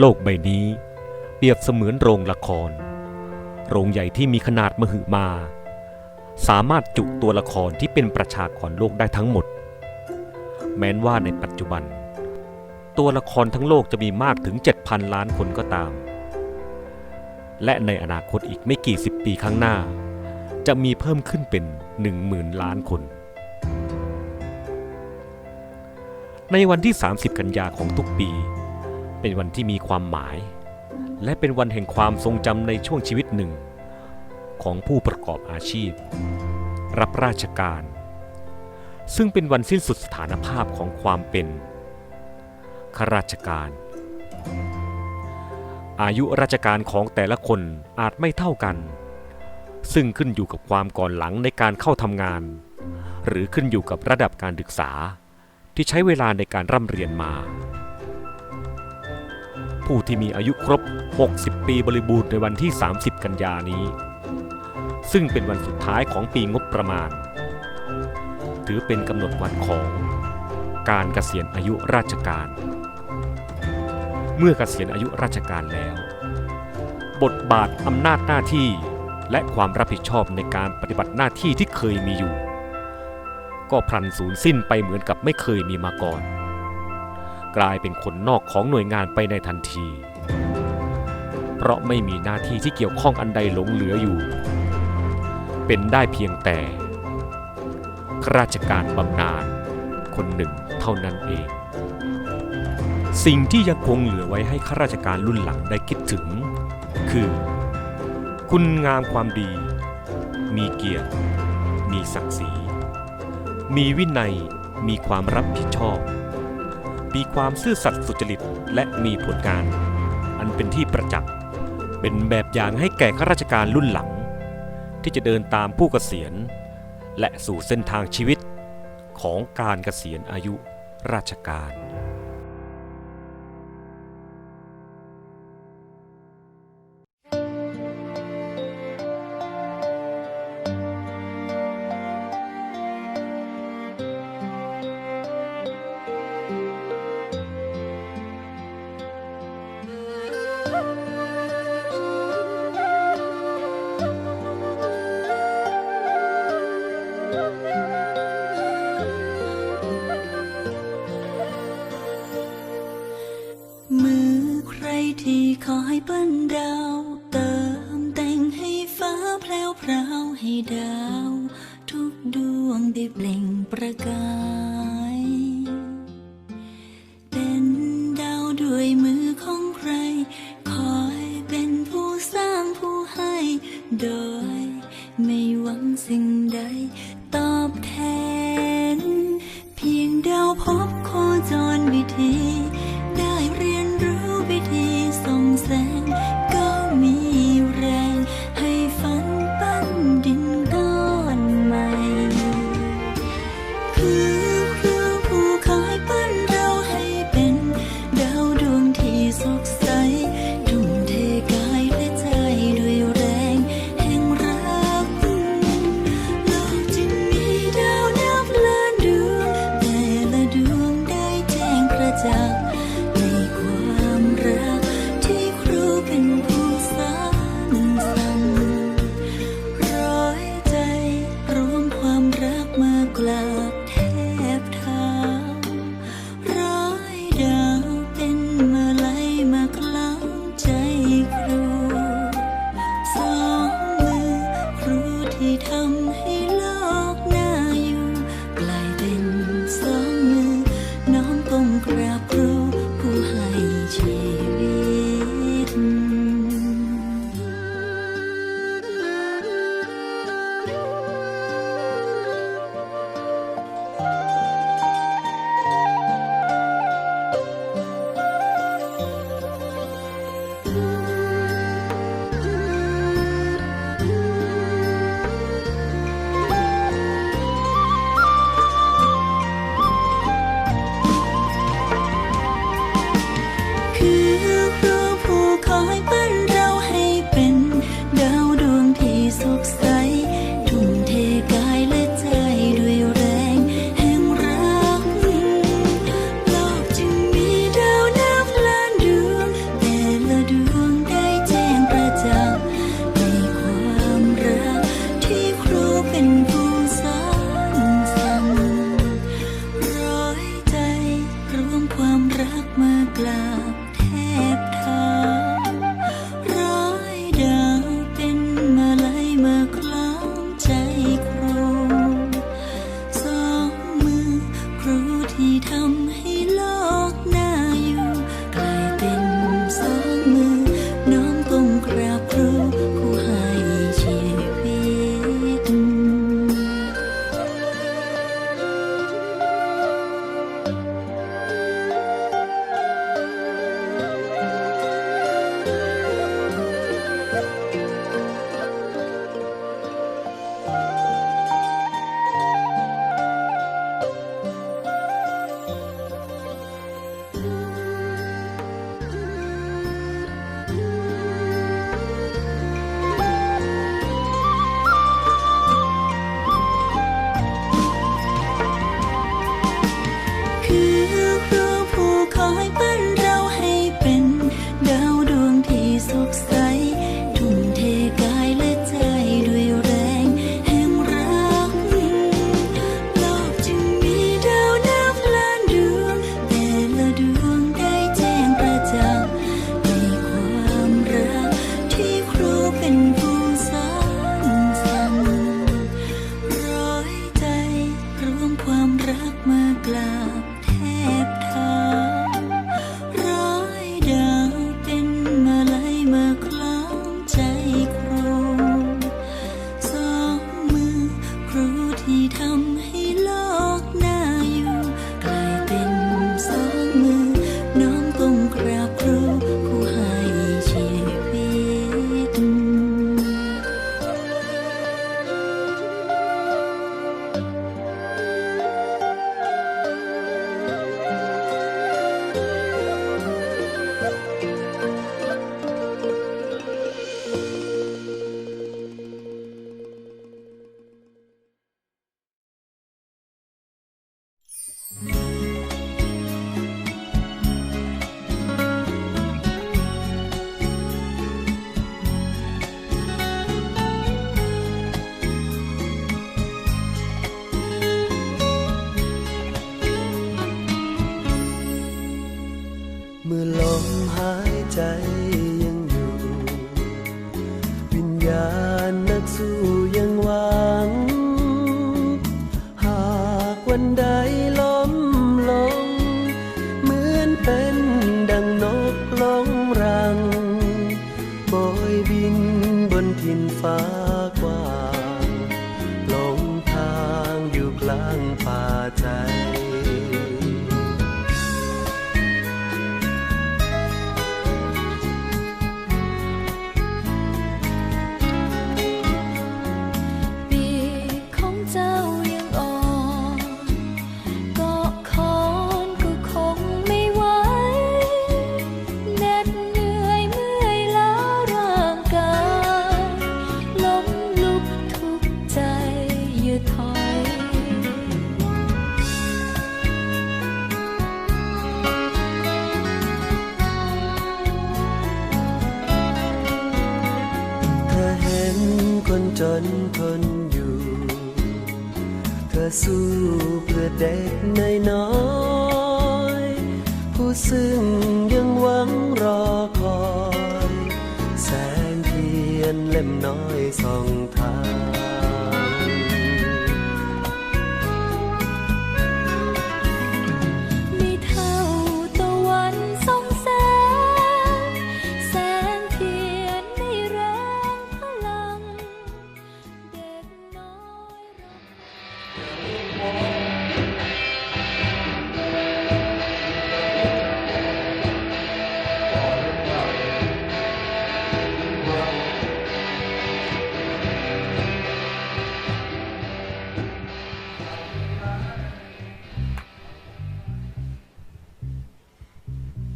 โลกใบนี้เปรียบเสมือนโรงละคร โรงใหญ่ที่มีขนาดมหึมา สามารถจุตัวละครที่เป็นประชากรโลกได้ทั้งหมด แม้นว่าในปัจจุบัน ตัวละครทั้งโลกจะมีมากถึง 7,000 ล้านคนก็ตาม และในอนาคตอีกไม่กี่สิบปีข้างหน้า จะมีเพิ่มขึ้นเป็น 10,000 ล้านคน ในวันที่ 30 กันยาของทุกปี เป็นวันที่มีความหมาย และเป็นวันแห่งความทรงจำในช่วงชีวิตหนึ่ง ของผู้ประกอบอาชีพ รับราชการ ซึ่งเป็นวันสิ้นสุดสถานภาพของความเป็นข้าราชการ อายุราชการของแต่ละคนอาจไม่เท่ากัน ซึ่งขึ้นอยู่กับความก่อนหลังในการเข้าทำงาน หรือขึ้นอยู่กับระดับการศึกษาที่ใช้เวลาในการร่ำเรียนมา ผู้ที่มีอายุครบ 60 ปีบริบูรณ์ในวันที่ 30 กันยานี้ ซึ่งเป็นวันสุดท้ายของปีงบประมาณ ถือเป็นกำหนดวันของการเกษียณอายุราชการ เมื่อเกษียณอายุราชการแล้ว บทบาทอำนาจหน้าที่และความรับผิดชอบในการปฏิบัติหน้าที่ที่เคยมีอยู่ ก็พลันสูญสิ้นไปเหมือนกับไม่เคยมีมาก่อน กลายเป็นคนนอกของหน่วยงานไปในทันที เพราะไม่มีหน้าที่ที่เกี่ยวข้องอันใดหลงเหลืออยู่ เป็นได้เพียงแต่ข้าราชการบำนาญคนหนึ่งเท่านั้นเอง สิ่งที่ยังคงเหลือไว้ให้ข้าราชการรุ่นหลังได้คิดถึง คือ คุณงามความดี มีเกียรติ มีศักดิ์ศรี มีวินัยมีความรับผิดชอบ มีความซื่อสัตย์สุจริตและมีผลงาน อันเป็นที่ประจักษ์เป็นแบบอย่างให้แก่ข้าราชการรุ่นหลัง ที่จะเดินตามผู้เกษียณ และสู่เส้นทางชีวิตของการเกษียณอายุราชการ อสู้เพื่อเด็กน้อยๆผู้ซึ่งยังหวังรอคอย แสงเทียนเล่มน้อยส่องท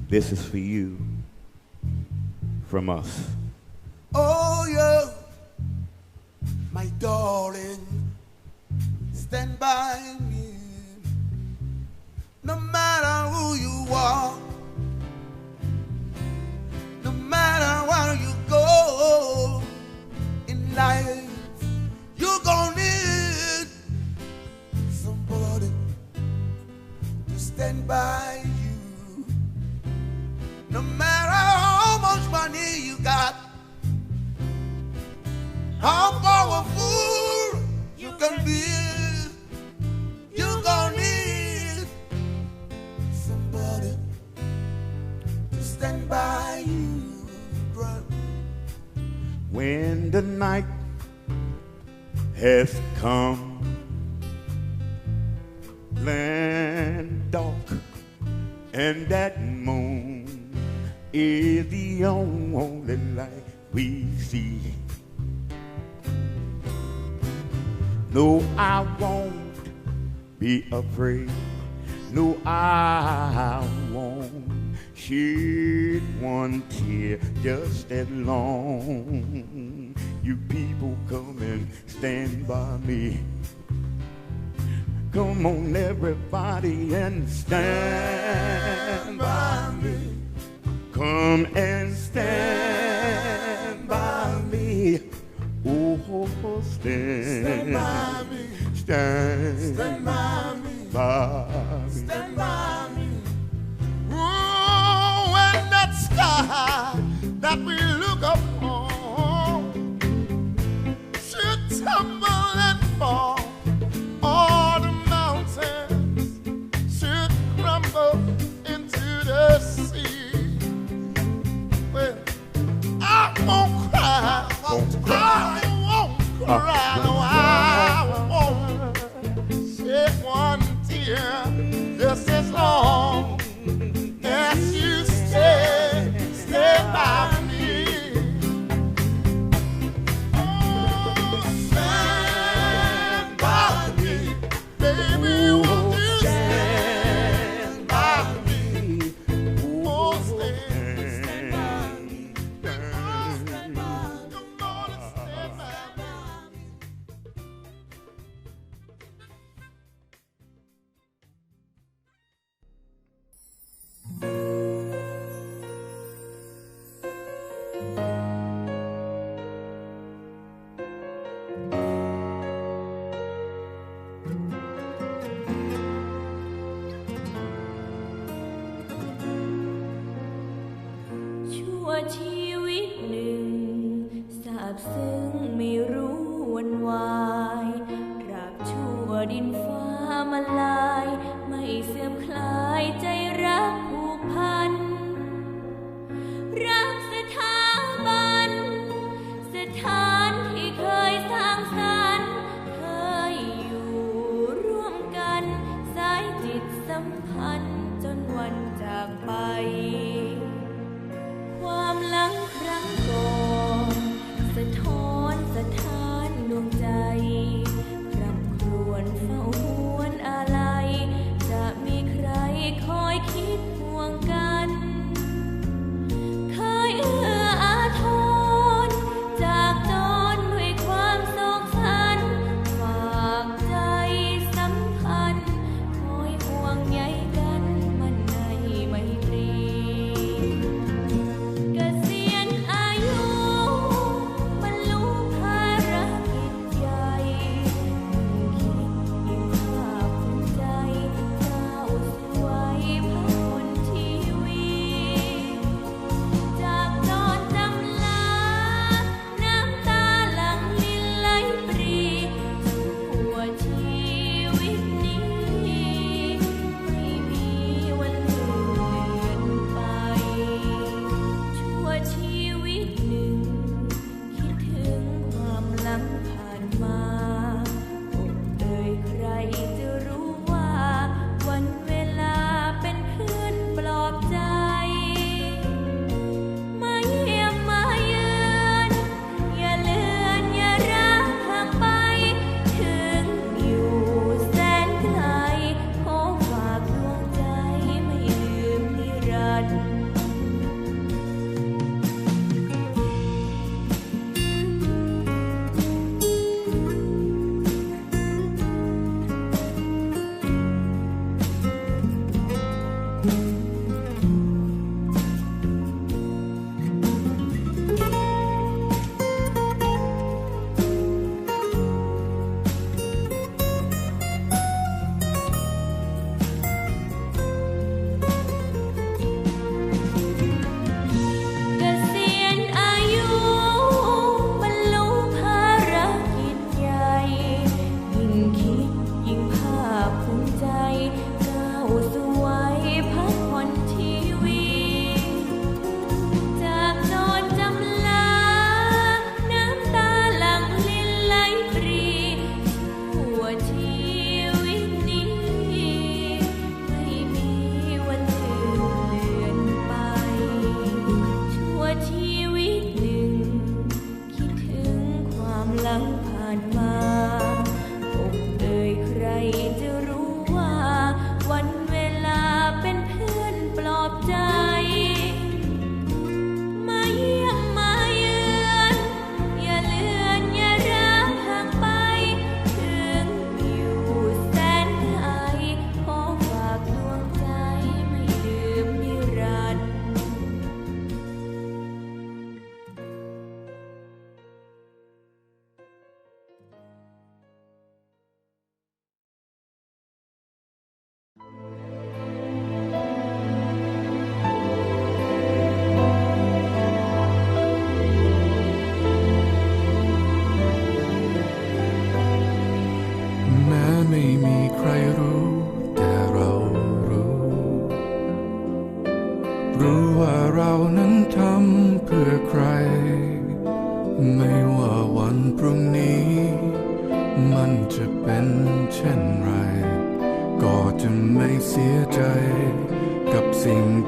This is for you from us. Oh, you, my darling, stand by me. No matter who you are, how powerful you can be, you gonna need somebody to stand by you. When the night has come, land dark, and that moon is the only light we see. No, I won't be afraid. No, I won't shed one tear just as long. You people come and stand by me. Come on, everybody, and stand by me. Come and stand Oh, stand, Stand by me. stand, Stand by me. by me. Stand by me. Oh, when that sky that we look upon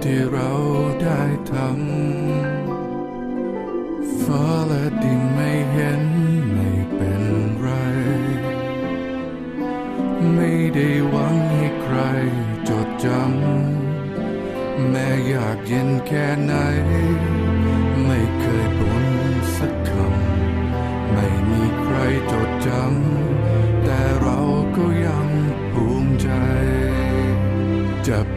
ที่เราได้ทำ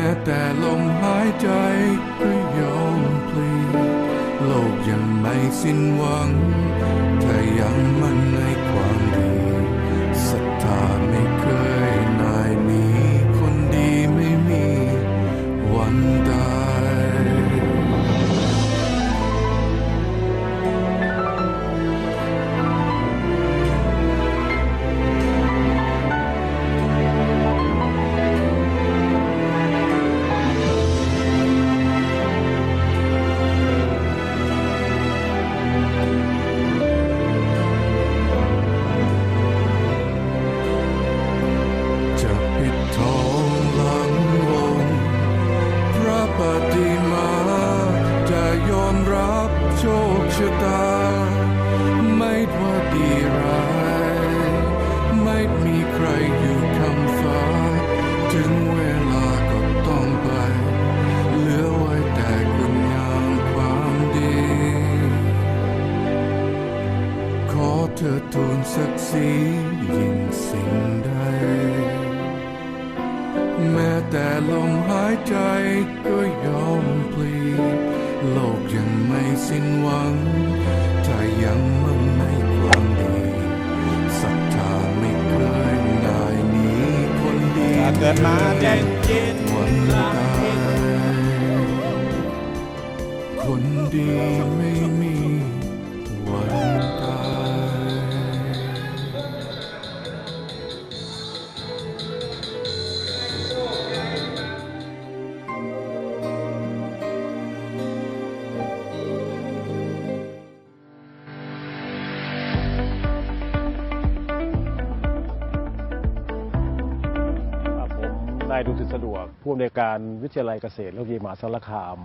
ม้แต่ลมหายใจก็ยอมพลีโลกยังไม่สิ้นหวังถ้ายังมั่นในความดีศรัทธาไม่เคย เกิดมาเด่นวันหลังคนดีไม่ นวยการวิทยาลัยเกษตรและเทคโนโลยีมหาสารคาม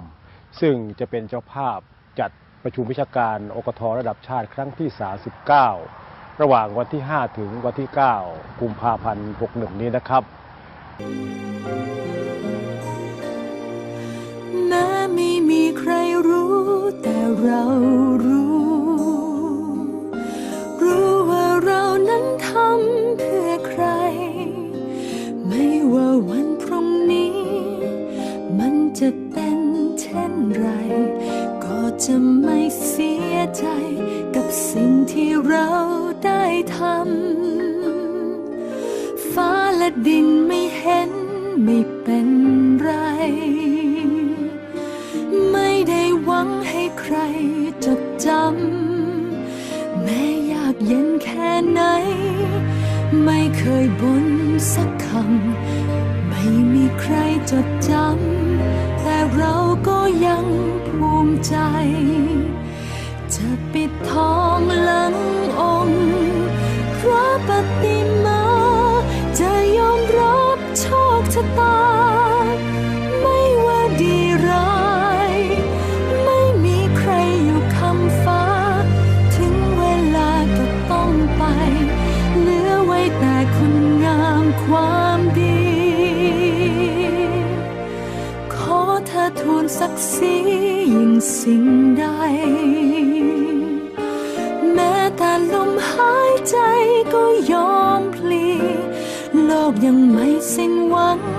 ซึ่งจะเป็นเจ้าภาพจัดประชุมวิชาการอกทระดับชาติครั้งที่ 39 ระหว่างวันที่ 5 ถึงวันที่ 9 กุมภาพันธ์ 61 นี้นะครับแม้ไม่มีใครรู้แต่เรา ไม่เป็นไร ไม่ได้หวังให้ใครจดจำ แม้ยากเย็นแค่ไหน ไม่เคยบ่นสักคำ ไม่มีใครจดจำ แต่เราก็ยังภูมิใจ จะปิดทองหลัง ชะตา ไม่ว่าดีร้าย ไม่มีใครอยู่คำฟ้า ถึงเวลาก็ต้องไป เหลือไว้แต่คุณงามความดี ขอเธอทูลศักดิ์ศรียิ่งสิ่งใด แม้แต่ลมหายใจก็ยอมพลี โลกยังไม่ สิ้นหวัง